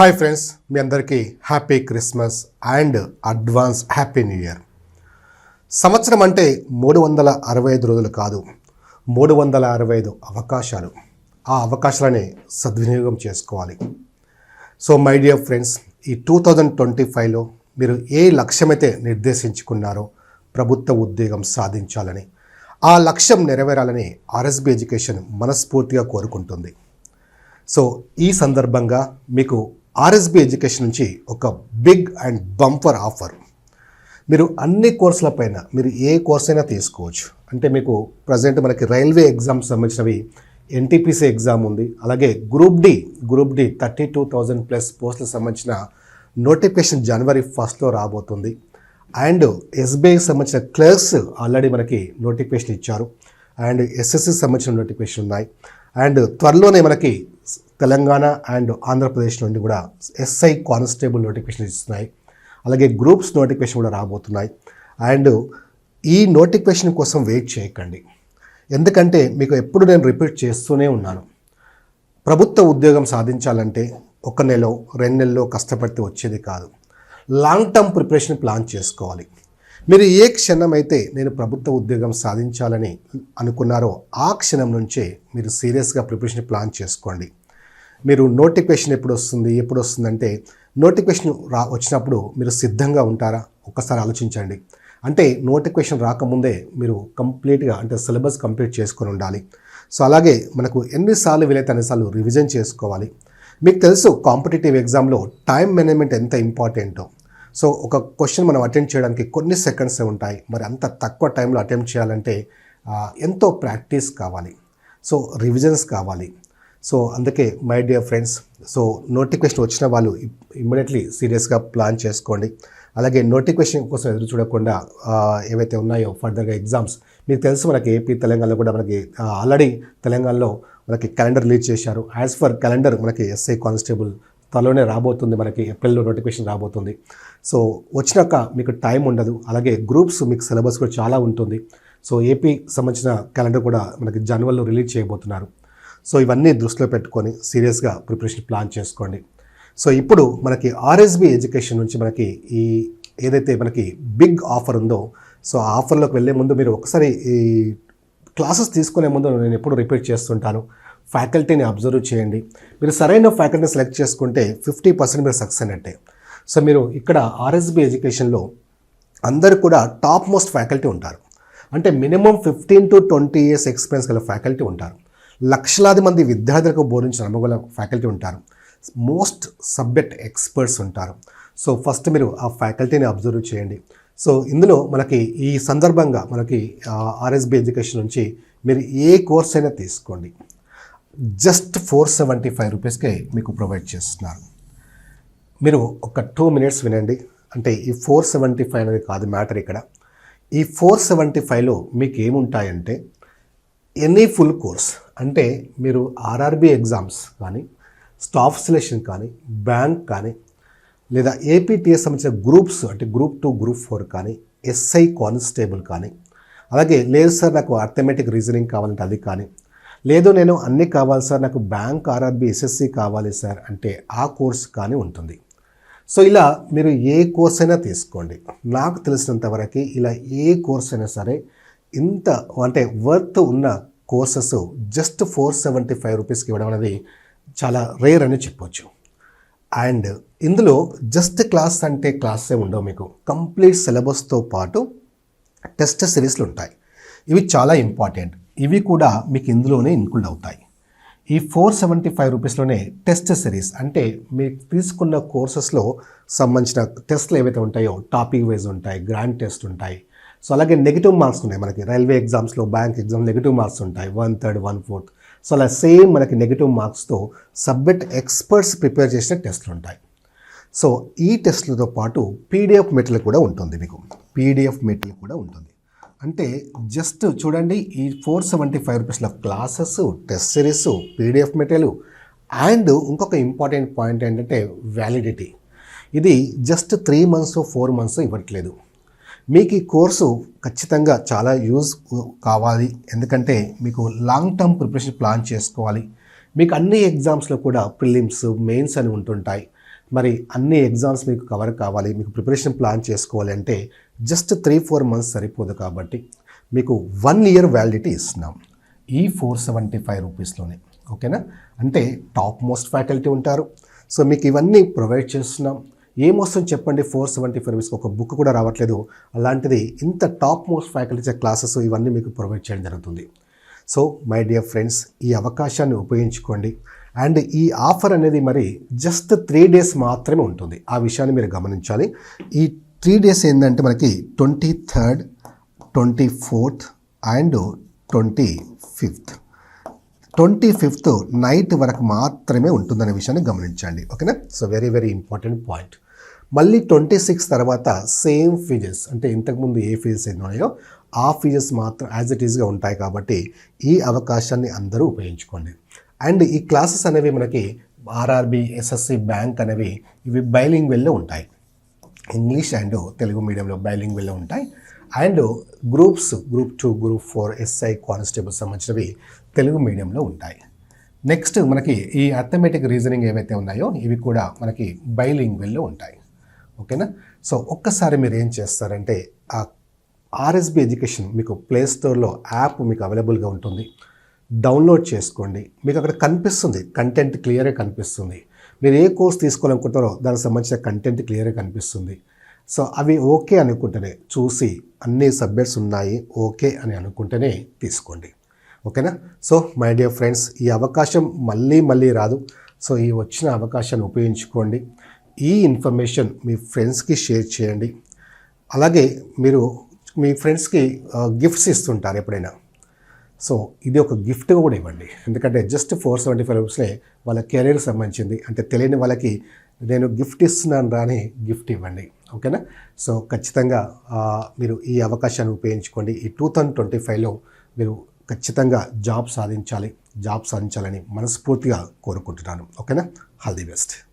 Hi friends మీ అందరికీ happy Christmas and advance happy new year. సంవత్సరం అంటే మూడు వందల అరవై ఐదు రోజులు కాదు మూడు వందల అరవై ఐదు అవకాశాలు. ఆ అవకాశాలని సద్వినియోగం చేసుకోవాలి. సో మై డియర్ ఫ్రెండ్స్ ఈ టూ థౌజండ్ ట్వంటీ ఫైవ్లో మీరు ఏ లక్ష్యమైతే నిర్దేశించుకున్నారో ప్రభుత్వ ఉద్యోగం సాధించాలని ఆ లక్ష్యం నెరవేరాలని ఆర్ఎస్బి ఎడ్యుకేషన్ మనస్ఫూర్తిగా కోరుకుంటుంది. సో ఈ సందర్భంగా మీకు ఆర్ఎస్బి ఎడ్యుకేషన్ నుంచి ఒక బిగ్ అండ్ బంపర్ ఆఫర్. మీరు అన్ని కోర్సుల పైన మీరు ఏ కోర్స్ అయినా తీసుకోవచ్చు. అంటే మీకు ప్రజెంట్ మనకి రైల్వే ఎగ్జామ్స్ సంబంధించినవి ఎన్టీపీసీ ఎగ్జామ్ ఉంది అలాగే group D group D thirty two thousand plus పోస్టులకు సంబంధించిన నోటిఫికేషన్ జనవరి ఫస్ట్లో రాబోతుంది. అండ్ ఎస్బీఐకి సంబంధించిన క్లర్క్స్ ఆల్రెడీ మనకి నోటిఫికేషన్ ఇచ్చారు. అండ్ ఎస్ఎస్సి సంబంధించిన నోటిఫికేషన్ ఉన్నాయి. అండ్ త్వరలోనే మనకి తెలంగాణ అండ్ ఆంధ్రప్రదేశ్ నుండి కూడా ఎస్ఐ కానిస్టేబుల్ నోటిఫికేషన్ ఇస్తున్నాయి. అలాగే గ్రూప్స్ నోటిఫికేషన్ కూడా రాబోతున్నాయి. అండ్ ఈ నోటిఫికేషన్ కోసం వెయిట్ చేయకండి. ఎందుకంటే మీకు ఎప్పుడు నేను రిపీట్ చేస్తూనే ఉన్నాను. ప్రభుత్వ ఉద్యోగం సాధించాలంటే ఒక నెల రెండు నెలలో కష్టపడితే వచ్చేది కాదు. లాంగ్ టర్మ్ ప్రిపరేషన్ ప్లాన్ చేసుకోవాలి. మీరు ఏ క్షణం అయితే నేను ప్రభుత్వ ఉద్యోగం సాధించాలని అనుకున్నారో ఆ క్షణం నుంచే మీరు సీరియస్గా ప్రిపరేషన్ ప్లాన్ చేసుకోండి. మీరు నోటిఫికేషన్ ఎప్పుడు వస్తుంది ఎప్పుడు వస్తుందంటే నోటిఫికేషన్ రా వచ్చినప్పుడు మీరు సిద్ధంగా ఉంటారా? ఒక్కసారి ఆలోచించండి. అంటే నోటిఫికేషన్ రాకముందే మీరు కంప్లీట్గా అంటే సిలబస్ కంప్లీట్ చేసుకొని ఉండాలి. సో అలాగే మనకు ఎన్నిసార్లు వీలైతే అన్నిసార్లు రివిజన్ చేసుకోవాలి. మీకు తెలుసు కాంపిటేటివ్ ఎగ్జామ్లో టైం మేనేజ్మెంట్ ఎంత ఇంపార్టెంటో. సో ఒక క్వశ్చన్ మనం అటెండ్ చేయడానికి కొన్ని సెకండ్స్ ఉంటాయి. మరి అంత తక్కువ టైంలో అటెంప్ట్ చేయాలంటే ఎంతో ప్రాక్టీస్ కావాలి. సో రివిజన్స్ కావాలి. సో అందుకే my dear friends so notification వచ్చిన వాళ్ళు ఇమ్మీడియట్లీ సీరియస్గా ప్లాన్ చేసుకోండి. అలాగే నోటిఫికేషన్ కోసం ఎదురు చూడకుండా ఏవైతే ఉన్నాయో ఫర్దర్గా ఎగ్జామ్స్ మీకు తెలుసు మనకి ఏపీ తెలంగాణలో కూడా మనకి ఆల్రెడీ తెలంగాణలో మనకి క్యాలెండర్ రిలీజ్ చేశారు. యాజ్ ఫర్ క్యాలెండర్ మనకి ఎస్ఐ కానిస్టేబుల్ త్వరలోనే రాబోతుంది మనకి ఏప్రిల్లో నోటిఫికేషన్ రాబోతుంది. సో వచ్చినాక మీకు టైం ఉండదు. అలాగే గ్రూప్స్ మీకు సిలబస్ కూడా చాలా ఉంటుంది. సో ఏపీ సంబంధించిన క్యాలెండర్ కూడా మనకి జనవరిలో రిలీజ్ చేయబోతున్నారు. సో ఇవన్నీ దృష్టిలో పెట్టుకొని సీరియస్గా ప్రిపరేషన్ ప్లాన్ చేసుకోండి. సో ఇప్పుడు మనకి ఆర్ఎస్బి ఎడ్యుకేషన్ నుంచి మనకి ఈ ఏదైతే మనకి బిగ్ ఆఫర్ ఉందో సో ఆ ఆఫర్లోకి వెళ్ళే ముందు మీరు ఒకసారి ఈ క్లాసెస్ తీసుకునే ముందు నేను ఎప్పుడు రిపీట్ చేస్తుంటాను. ఫ్యాకల్టీని అబ్జర్వ్ చేయండి. మీరు సరైన ఫ్యాకల్టీని సెలెక్ట్ చేసుకుంటే ఫిఫ్టీ పర్సెంట్ మీరు సక్సెస్ అయినట్టే. సో మీరు ఇక్కడ ఆర్ఎస్బి ఎడ్యుకేషన్లో అందరు కూడా టాప్ మోస్ట్ ఫ్యాకల్టీ ఉంటారు. అంటే minimum fifteen to twenty years experience గల ఫ్యాకల్టీ ఉంటారు. లక్షలాది మంది విద్యార్థులకు బోధించిన అనుభవాల ఫ్యాకల్టీ ఉంటారు. మోస్ట్ సబ్జెక్ట్ ఎక్స్పర్ట్స్ ఉంటారు. సో ఫస్ట్ మీరు ఆ ఫ్యాకల్టీని అబ్జర్వ్ చేయండి. సో ఇందులో మనకి ఈ సందర్భంగా మనకి ఆర్ఎస్బి ఎడ్యుకేషన్ నుంచి మీరు ఏ కోర్స్ అయినా తీసుకోండి. జస్ట్ ఫోర్ సెవెంటీ ఫైవ్ రూపీస్కే మీకు ప్రొవైడ్ చేస్తున్నారు. మీరు ఒక టూ మినిట్స్ వినండి. అంటే ఈ ఫోర్ సెవెంటీ ఫైవ్ అనేది కాదు మ్యాటర్ ఇక్కడ. ఈ ఫోర్ సెవెంటీ ఫైవ్లో మీకు ఏముంటాయంటే ఎనీ ఫుల్ కోర్స్ అంటే మీరు ఆర్ఆర్బి ఎగ్జామ్స్ కానీ స్టాఫ్ సెలెక్షన్ కానీ బ్యాంక్ కానీ లేదా ఏపీటీఎస్ సంబంధించిన గ్రూప్స్ అంటే గ్రూప్ టూ గ్రూప్ ఫోర్ కానీ ఎస్ఐ కానిస్టేబుల్ కానీ అలాగే లేదు సార్ నాకు అర్థమెటిక్ రీజనింగ్ కావాలంటే అది కానీ లేదు నేను అన్నీ కావాలి సార్ నాకు బ్యాంక్ ఆర్ఆర్బి ఎస్ఎస్సి కావాలి సార్ అంటే ఆ కోర్స్ కానీ ఉంటుంది. సో ఇలా మీరు ఏ కోర్స్ అయినా తీసుకోండి. నాకు తెలిసినంతవరకు ఇలా ఏ కోర్స్ అయినా సరే ఇంత అంటే వర్త్ ఉన్న courses just four seventy five రూపీస్కి ఇవ్వడం అనేది చాలా రేర్ అని చెప్పొచ్చు. అండ్ ఇందులో జస్ట్ క్లాస్ అంటే క్లాసే ఉండవు మీకు. కంప్లీట్ సిలబస్తో పాటు టెస్ట్ సిరీస్లు ఉంటాయి. ఇవి చాలా ఇంపార్టెంట్. ఇవి కూడా మీకు ఇందులోనే ఇన్క్లూడ్ అవుతాయి. ఈ ఫోర్ సెవెంటీ ఫైవ్ రూపీస్లోనే టెస్ట్ సిరీస్ అంటే మీరు తీసుకున్న కోర్సెస్లో సంబంధించిన టెస్ట్లు ఏవైతే ఉంటాయో టాపిక్ వైజ్ ఉంటాయి గ్రాండ్ టెస్ట్ ఉంటాయి సో అలాగే నెగిటివ్ మార్క్స్ ఉన్నాయి మనకి. రైల్వే ఎగ్జామ్స్లో బ్యాంక్ ఎగ్జామ్ నెగిటివ్ మార్క్స్ ఉంటాయి. One third one fourth so అలా సేమ్ మనకి నెగిటివ్ మార్క్స్తో సబ్జెక్ట్ ఎక్స్పర్ట్స్ ప్రిపేర్ చేసిన టెస్ట్లు ఉంటాయి. సో ఈ టెస్ట్లతో పాటు పీడిఎఫ్ మెటీరియల్ కూడా ఉంటుంది మీకు. పీడిఎఫ్ మెటీరియల్ కూడా ఉంటుంది. అంటే జస్ట్ చూడండి ఈ four seventy five రూపీస్ల classes test series PDF material and ఇంకొక ఇంపార్టెంట్ పాయింట్ ఏంటంటే వ్యాలిడిటీ ఇది just three months four months ఇవ్వట్లేదు. మీకు ఈ కోర్సు ఖచ్చితంగా చాలా యూజ్ కావాలి. ఎందుకంటే మీకు లాంగ్ టర్మ్ ప్రిపరేషన్ ప్లాన్ చేసుకోవాలి. మీకు అన్ని ఎగ్జామ్స్లో కూడా ప్రిలిమ్స్ మెయిన్స్ అని ఉంటుంటాయి. మరి అన్ని ఎగ్జామ్స్ మీకు కవర్ కావాలి. మీకు ప్రిపరేషన్ ప్లాన్ చేసుకోవాలి అంటే జస్ట్ త్రీ ఫోర్ మంత్స్ సరిపోదు కాబట్టి మీకు వన్ ఇయర్ వ్యాలిడిటీ ఇస్తున్నాం. ఈ ఫోర్ సెవెంటీ ఫైవ్ రూపీస్లోనే ఓకేనా? అంటే టాప్ మోస్ట్ ఫ్యాకల్టీ ఉంటారు. సో మీకు ఇవన్నీ ప్రొవైడ్ చేస్తున్నాం. ఏమొస్తుంది చెప్పండి? ఫోర్ సెవెంటీ ఫైవ్ ఒక బుక్ కూడా రావట్లేదు. అలాంటిది ఇంత టాప్ మోస్ట్ ఫ్యాకల్టీ క్లాసెస్ ఇవన్నీ మీకు ప్రొవైడ్ చేయడం జరుగుతుంది. సో మై డియర్ ఫ్రెండ్స్ ఈ అవకాశాన్ని ఉపయోగించుకోండి. అండ్ ఈ ఆఫర్ అనేది మరి జస్ట్ త్రీ డేస్ మాత్రమే ఉంటుంది. ఆ విషయాన్ని మీరు గమనించాలి. ఈ త్రీ డేస్ ఏంటంటే మనకి twenty third twenty fourth and twenty fifth twenty fifth night వరకు మాత్రమే ఉంటుందనే విషయాన్ని గమనించండి ఓకేనా? So very very important point మళ్ళీ ట్వంటీ సిక్స్ తర్వాత సేమ్ ఫీజెస్ అంటే ఇంతకుముందు ఏ ఫీజెస్ అయితే ఉన్నాయో ఆ ఫీజెస్ మాత్రం యాజ్ ఇట్ ఈస్గా ఉంటాయి కాబట్టి ఈ అవకాశాన్ని అందరూ ఉపయోగించుకోండి. అండ్ ఈ క్లాసెస్ అనేవి మనకి ఆర్ఆర్బి ఎస్ఎస్సి బ్యాంక్ అనేవి ఇవి బైలింగ్ వెల్లో ఉంటాయి. ఇంగ్లీష్ అండ్ తెలుగు మీడియంలో బైలింగ్ వెల్లో ఉంటాయి. And groups group two group four SI constable సంబంధించినవి తెలుగు మీడియంలో ఉంటాయి. నెక్స్ట్ మనకి ఈ అథమెటిక్ రీజనింగ్ ఏవైతే ఉన్నాయో ఇవి కూడా మనకి బైలింగ్వెల్లో ఉంటాయి. ఓకేనా? సో ఒక్కసారి మీరు ఏం చేస్తారంటే ఆ ఆర్ఎస్బి ఎడ్యుకేషన్ మీకు ప్లే స్టోర్లో యాప్ మీకు అవైలబుల్గా ఉంటుంది. డౌన్లోడ్ చేసుకోండి. మీకు అక్కడ కనిపిస్తుంది కంటెంట్ క్లియర్గా కనిపిస్తుంది. మీరు ఏ కోర్స్ తీసుకోవాలనుకుంటారో దానికి సంబంధించిన కంటెంట్ క్లియర్గా కనిపిస్తుంది. సో అవి ఓకే అనుకుంటేనే చూసి అన్ని సబ్జెక్ట్స్ ఉన్నాయి ఓకే అని అనుకుంటేనే తీసుకోండి. ఓకేనా? సో మై డియర్ ఫ్రెండ్స్ ఈ అవకాశం మళ్ళీ మళ్ళీ రాదు. సో ఈ వచ్చిన అవకాశాన్ని ఉపయోగించుకోండి. ఈ ఇన్ఫర్మేషన్ మీ ఫ్రెండ్స్కి షేర్ చేయండి. అలాగే మీరు మీ ఫ్రెండ్స్కి గిఫ్ట్స్ ఇస్తుంటారు ఎప్పుడైనా. సో ఇది ఒక గిఫ్ట్గా కూడా ఇవ్వండి. ఎందుకంటే జస్ట్ ఫోర్ సెవెంటీ ఫైవ్ రూపీస్లే వాళ్ళ కెరీర్కి సంబంధించింది. అంటే తెలియని వాళ్ళకి నేను గిఫ్ట్ ఇస్తున్నాను రాని గిఫ్ట్ ఇవ్వండి. ఓకేనా? సో ఖచ్చితంగా మీరు ఈ అవకాశాన్ని ఉపయోగించుకోండి. ఈ టూ థౌజండ్ ట్వంటీ ఫైవ్లో మీరు ఖచ్చితంగా జాబ్ సాధించాలి. జాబ్ సాధించాలని మనస్ఫూర్తిగా కోరుకుంటున్నాను. ఓకేనా? All the best.